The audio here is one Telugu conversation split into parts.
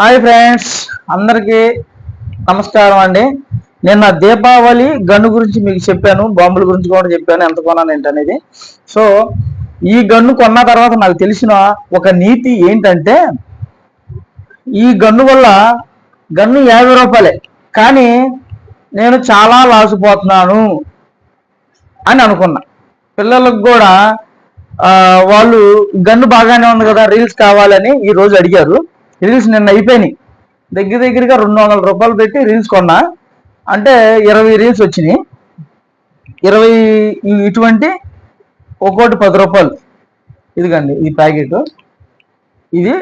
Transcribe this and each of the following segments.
హాయ్ ఫ్రెండ్స్ అందరికీ నమస్కారం అండి. నిన్న దీపావళి గన్ను గురించి మీకు చెప్పాను బాంబుల గురించి కూడా చెప్పాను ఎంత కొన్నాను ఏంటనేది సో ఈ గన్ను కొన్న తర్వాత నాకు తెలిసిన ఒక నీతి ఏంటంటే ఈ గన్ను వల్ల గన్ను యాభై రూపాయలే. కానీ నేను చాలా లాసిపోతున్నాను అని అనుకున్నా. పిల్లలకు కూడా వాళ్ళు గన్ను బాగానే ఉంది కదా రీల్స్ కావాలని ఈ రోజు అడిగారు. రీల్స్ నిన్న అయిపోయినాయి. దగ్గర దగ్గరగా రెండు వందల రూపాయలు పెట్టి రీల్స్ కొన్నా. అంటే ఇరవై రీల్స్ వచ్చినాయి. ఇరవై ఇటువంటి ఒక్కోటి పది రూపాయలు. ఇదిగండి ఈ ప్యాకెట్. ఇది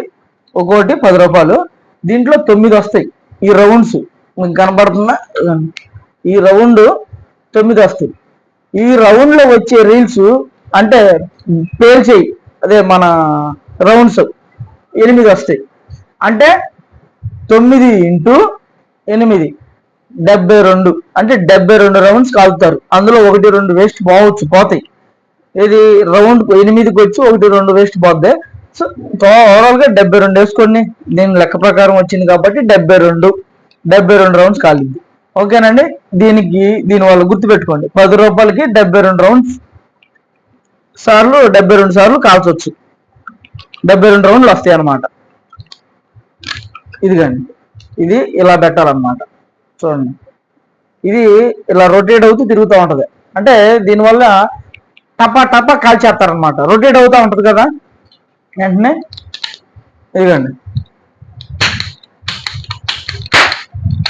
ఒక్కోటి పది రూపాయలు. దీంట్లో తొమ్మిది వస్తాయి. ఈ రౌండ్స్ మీకు కనబడుతుందా ఈ రౌండ్ తొమ్మిది వస్తాయి. ఈ రౌండ్లో వచ్చే రీల్స్ అంటే పేల్చేయి అదే మన రౌండ్స్ ఎనిమిది వస్తాయి. అంటే తొమ్మిది ఇంటూ ఎనిమిది డెబ్బై రెండు. అంటే డెబ్బై రెండు రౌండ్స్ కాలుతారు. అందులో ఒకటి రెండు వేస్ట్ పోవచ్చు పోతాయి. ఇది రౌండ్ ఎనిమిదికి వచ్చి ఒకటి రెండు వేస్ట్ పోద్ది. సో ఓవరాల్గా డెబ్బై రెండు వేసుకోండి. దీని లెక్క ప్రకారం వచ్చింది కాబట్టి డెబ్బై రెండు డెబ్బై రెండు రౌండ్స్ కాలింది. ఓకేనండి? దీనికి దీని వల్ల గుర్తుపెట్టుకోండి. పది రూపాయలకి డెబ్బై రెండు రౌండ్స్ సార్లు డెబ్బై రెండు సార్లు కాల్చొచ్చు. డెబ్బై రెండు రౌండ్లు వస్తాయి అన్నమాట ఇదిగండి. ఇది ఇలా పెట్టాలన్నమాట. చూడండి. ఇది ఇలా రొటేట్ అవుతూ తిరుగుతూ ఉంటది. అంటే దీనివల్ల టపా టపా కాల్చేస్తారనమాట రొటేట్ అవుతూ ఉంటుంది కదా? వెంటనే ఇదిగండి.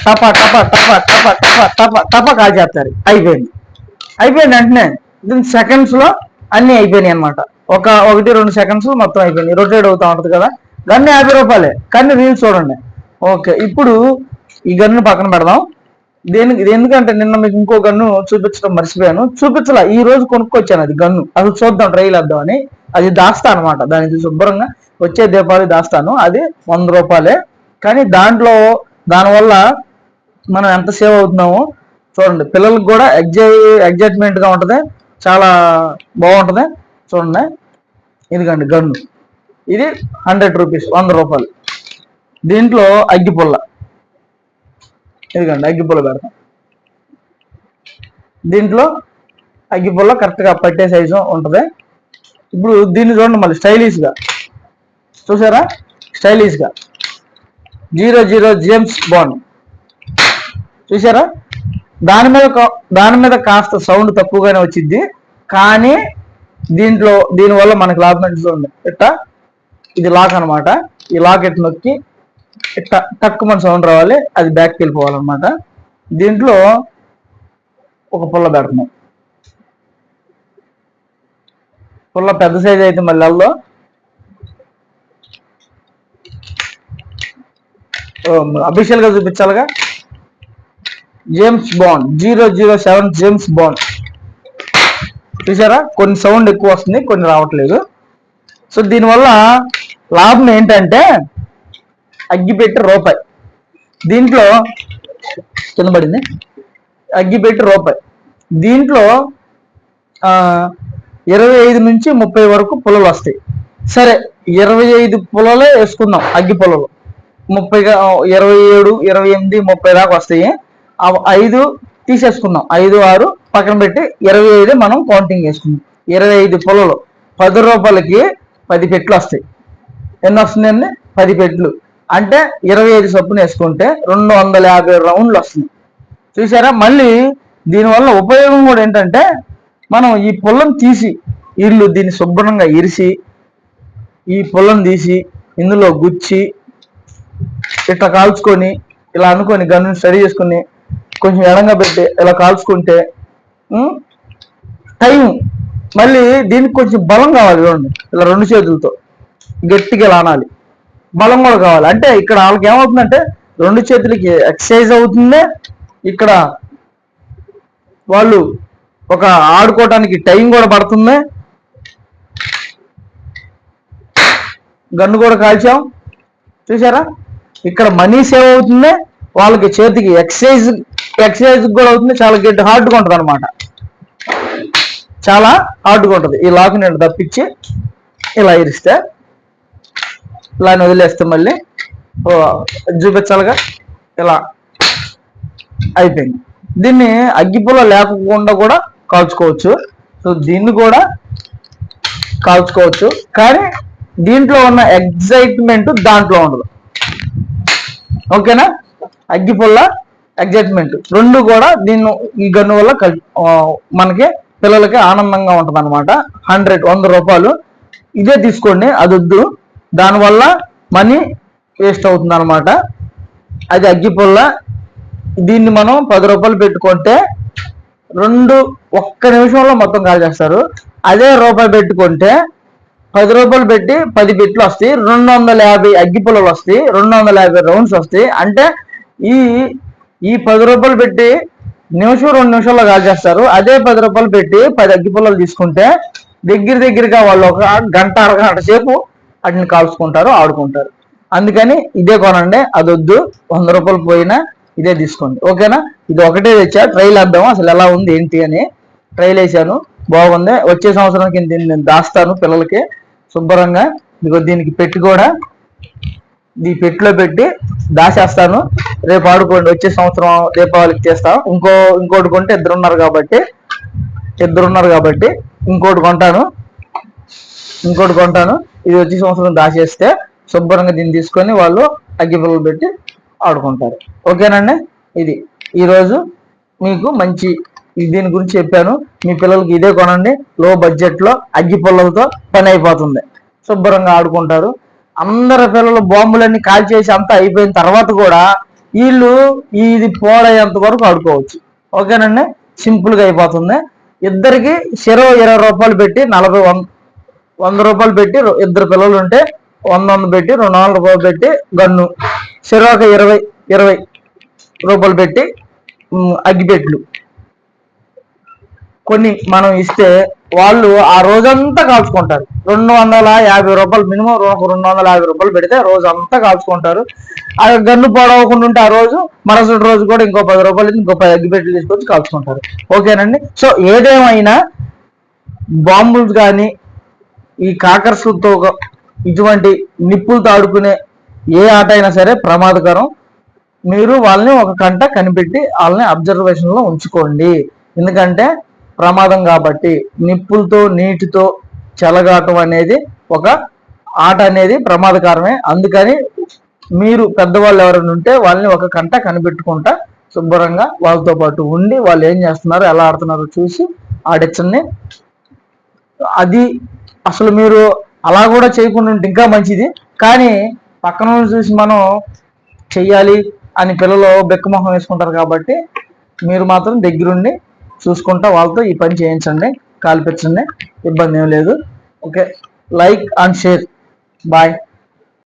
టపా టప టప టప టప టప టప కాల్చేస్తారు. అయిపోయింది. అయిపోయింది వెంటనే దీని సెకండ్స్లో అన్నీ అన్ని అయిపోయినాయి అనమాట ఒక ఒకటి రెండు సెకండ్స్ మొత్తం అయిపోయినాయి. రొటేట్ అవుతూ ఉంటది కదా? గన్ను యాభై రూపాయలే. కానీ రీల్స్ చూడండి. ఓకే ఇప్పుడు ఈ గన్ను పక్కన పెడదాం. దేనికి ఇది ఎందుకంటే నిన్న మీకు ఇంకో గన్ను చూపించడం మర్చిపోయాను. చూపించలా ఈ రోజు కొనుక్కొచ్చాను అది గన్ను. అసలు చూద్దాం ట్రైల్ వేద్దామని అది దాస్తా అనమాట దానికి శుభ్రంగా వచ్చే దీపావళి దాస్తాను. అది వంద రూపాయలే. కానీ దాంట్లో దానివల్ల మనం ఎంత సేవ్ అవుతున్నామో చూడండి. పిల్లలకు కూడా ఎగ్జై ఎగ్జైట్మెంట్గా ఉంటుంది. చాలా బాగుంటది. చూడండి. ఇదిగండి గన్ను. ఇది హండ్రెడ్ రూపీస్ వంద రూపాయలు. దీంట్లో అగ్గిపుల్ల ఇదిగండి అగ్గిపుల్ల పెడతాం. దీంట్లో అగ్గిపుల్ల కరెక్ట్గా పట్టే సైజు ఉంటుంది. ఇప్పుడు దీన్ని చూడండి మళ్ళీ స్టైలిష్గా చూసారా? స్టైలిష్గా జీరో జీరో జేమ్స్ బాండ్. చూసారా? దాని మీద దాని మీద కాస్త సౌండ్ తక్కువగానే వచ్చింది కానీ దీంట్లో దీనివల్ల మనకు లాభం ఏంటి ఇట్టా ఇది లాక్ అన్నమాట. ఈ లాక్ ఎట్ నొక్కి ఇట్టా తక్కువ సౌండ్ రావాలి అది బ్యాక్కి వెళ్ళిపోవాలన్నమాట. దీంట్లో ఒక పుల్ల పెడుతున్నాం పుల్ల పెద్ద సైజ్ అయితే మళ్ళీ అల్లో అఫీషియల్గా చూపించాలిగా. James Bond zero zero seven James Bond చూసారా? కొన్ని సౌండ్ ఎక్కువ వస్తుంది కొన్ని రావట్లేదు. సో దీనివల్ల లాభం ఏంటంటే అగ్గిపెట్టి రూపాయి. దీంట్లో కింద పడింది. అగ్గిపెట్టి రూపాయి. దీంట్లో ఇరవై ఐదు నుంచి ముప్పై వరకు పొలలు వస్తాయి. సరే ఇరవై ఐదు పొలలే వేసుకుందాం అగ్గి పుల్లలు ముప్పైగా ఇరవై ఏడు ఇరవై ఎనిమిది ముప్పై దాకా వస్తాయి. ఐదు తీసేసుకుందాం. ఐదు ఆరు పక్కన పెట్టి ఇరవై ఐదు మనం కౌంటింగ్ చేసుకుందాం. ఇరవై ఐదు పొలలు. పది రూపాయలకి పది పెట్లు వస్తాయి. ఎన్ని వస్తుందండి పది పెట్లు. అంటే ఇరవై ఐదు చొప్పున వేసుకుంటే రెండు వందల యాభై రౌండ్లు వస్తుంది చూసారా? మళ్ళీ దీనివల్ల ఉపయోగం కూడా ఏంటంటే మనం ఈ పొలం తీసి ఇల్లు దీన్ని శుభ్రంగా ఇరిసి ఈ పొలం తీసి ఇందులో గుచ్చి ఇట్లా కాల్చుకొని ఇలా అనుకొని గన్ను స్టడీ చేసుకొని కొంచెం ఎడంగా పెట్టి ఇలా కాల్చుకుంటే టైం మళ్ళీ దీనికి కొంచెం బలం కావాలి చూడండి. ఇలా రెండు చేతులతో గట్టిగా లానాలి బలం కూడా కావాలి. అంటే ఇక్కడ వాళ్ళకి ఏమవుతుందంటే రెండు చేతులకి ఎక్సర్సైజ్ అవుతుంది. ఇక్కడ వాళ్ళు ఒక ఆడుకోవటానికి టైం కూడా పడుతుంది. గన్ను కూడా కాల్చాం. చూసారా ఇక్కడ మనీ సేవ్ అవుతుంది. వాళ్ళకి చేతికి ఎక్సర్సైజ్ ఎక్సర్సైజ్ కూడా అవుతుంది. చాలా గట్టి హార్డ్గా ఉంటుంది అనమాట చాలా హార్డ్గా ఉంటుంది. ఈ లాక్ నేను తప్పించి ఇలా ఇరిస్తే ఇలా వదిలేస్తే మళ్ళీ చూపించాలిగా? ఇలా అయిపోయింది. దీన్ని అగ్గిపుల్ల లేకుండా కూడా కాల్చుకోవచ్చు. సో దీన్ని కూడా కాల్చుకోవచ్చు. కానీ దీంట్లో ఉన్న ఎగ్జైట్మెంట్ దాంట్లో ఉండదు. ఓకేనా? అగ్గిపుల్ల ఎగ్జైట్మెంట్ రెండు కూడా దీన్ని ఈ గన్ను వల్ల మనకి పిల్లలకి ఆనందంగా ఉంటుంది అనమాట హండ్రెడ్ వంద రూపాయలు ఇదే తీసుకోండి అది వద్దు. దానివల్ల మనీ వేస్ట్ అవుతుంది అనమాట అది అగ్గిపుల్ల. దీన్ని మనం పది రూపాయలు పెట్టుకుంటే రెండు ఒక్క నిమిషంలో మొత్తం కాల్ చేస్తారు. అదే రూపాయి పెట్టుకుంటే పది రూపాయలు పెట్టి పది బిట్లు వస్తాయి రెండు వందల యాభై అగ్గి పుల్లలు వస్తాయి రెండు వందల యాభై రౌండ్స్ వస్తాయి. అంటే ఈ ఈ పది రూపాయలు పెట్టి నిమిషం రెండు నిమిషాల్లో కాల్ చేస్తారు. అదే పది రూపాయలు పెట్టి పది అగ్గి పుల్లలు తీసుకుంటే దగ్గర దగ్గరగా వాళ్ళు ఒక గంట అరగంట సేపు వాటిని కాల్చుకుంటారు ఆడుకుంటారు. అందుకని ఇదే కొనండి అది వద్దు వంద రూపాయలు పోయినా ఇదే తీసుకోండి. ఓకేనా? ఇది ఒకటే తెచ్చా ట్రైల్ వేద్దాం అసలు ఎలా ఉంది ఏంటి అని ట్రైల్ వేసాను బాగుంది. వచ్చే సంవత్సరానికి దీన్ని నేను దాస్తాను పిల్లలకి. శుభ్రంగా. ఇదిగో దీనికి పెట్టి కూడా ఈ పెట్టిలో పెట్టి దాచేస్తాను. రేపు ఆడుకోండి వచ్చే సంవత్సరం దీపావళికి చేస్తాను ఇంకో ఇంకోటి కొంటే ఇద్దరు ఉన్నారు కాబట్టి ఇద్దరు ఉన్నారు కాబట్టి ఇంకోటి కొంటాను. ఇంకోటి కొంటాను. ఇది వచ్చే సంవత్సరం దాచేస్తే శుభ్రంగా దీన్ని తీసుకొని వాళ్ళు అగ్గిపుల్లలు పెట్టి ఆడుకుంటారు. ఓకేనండి? ఇది. ఈరోజు మీకు మంచి దీని గురించి చెప్పాను. మీ పిల్లలకి ఇదే కొనండి. లో బడ్జెట్లో అగ్గిపుల్లలతో పని అయిపోతుంది. శుభ్రంగా ఆడుకుంటారు. అందరి పిల్లలు బాంబులన్నీ కాల్చేసి అంతా అయిపోయిన తర్వాత కూడా వీళ్ళు ఇది పోడయ్యేంత వరకు ఆడుకోవచ్చు. ఓకేనండి? సింపుల్గా అయిపోతుంది. ఇద్దరికి చెరో ఇరవై రూపాయలు పెట్టి నలభై వంద వంద రూపాయలు పెట్టి ఇద్దరు పిల్లలు ఉంటే వంద వంద పెట్టి రెండు వందల రూపాయలు పెట్టి గన్ను. చెరొక ఇరవై ఇరవై రూపాయలు పెట్టి అగ్గిపెట్లు కొన్ని మనం ఇస్తే వాళ్ళు ఆ రోజంతా కాల్చుకుంటారు. రెండు వందల యాభై రూపాయలు మినిమం రెండు వందల యాభై రూపాయలు పెడితే రోజంతా కాల్చుకుంటారు. ఆ గన్ను పాడవకుండా ఉంటే ఆ రోజు మరుసటి రోజు కూడా ఇంకో పది రూపాయలు ఇంకో పది అగ్గిపెట్లు తీసుకొచ్చి కాల్చుకుంటారు. ఓకేనండి? సో ఏదేమైనా బాంబులు కానీ ఈ కాకర్స్తో ఇటువంటి నిప్పులతో ఆడుకునే ఏ ఆట అయినా సరే ప్రమాదకరం. మీరు వాళ్ళని ఒక కంట కనిపెట్టి వాళ్ళని అబ్జర్వేషన్లో ఉంచుకోండి. ఎందుకంటే ప్రమాదం కాబట్టి నిప్పులతో నీటితో చెలగాటం అనేది ఒక ఆట అనేది ప్రమాదకరమే. అందుకని మీరు పెద్దవాళ్ళు ఎవరైనా ఉంటే వాళ్ళని ఒక కంట కనిపెట్టుకుంటా శుభ్రంగా వాళ్ళతో పాటు ఉండి వాళ్ళు ఏం చేస్తున్నారు ఎలా ఆడుతున్నారో చూసి ఆడించండి అది అసలు మీరు అలా కూడా చేయకుండా ఉంటే ఇంకా మంచిది. కానీ పక్కన చూసి మనం చెయ్యాలి అని పిల్లలు బెక్కమొహం వేసుకుంటారు కాబట్టి మీరు మాత్రం దగ్గరుండి చూసుకుంటా వాళ్ళతో ఈ పని చేయించండి కాల్పించండి ఇబ్బంది ఏం లేదు. Okay like and share. Bye.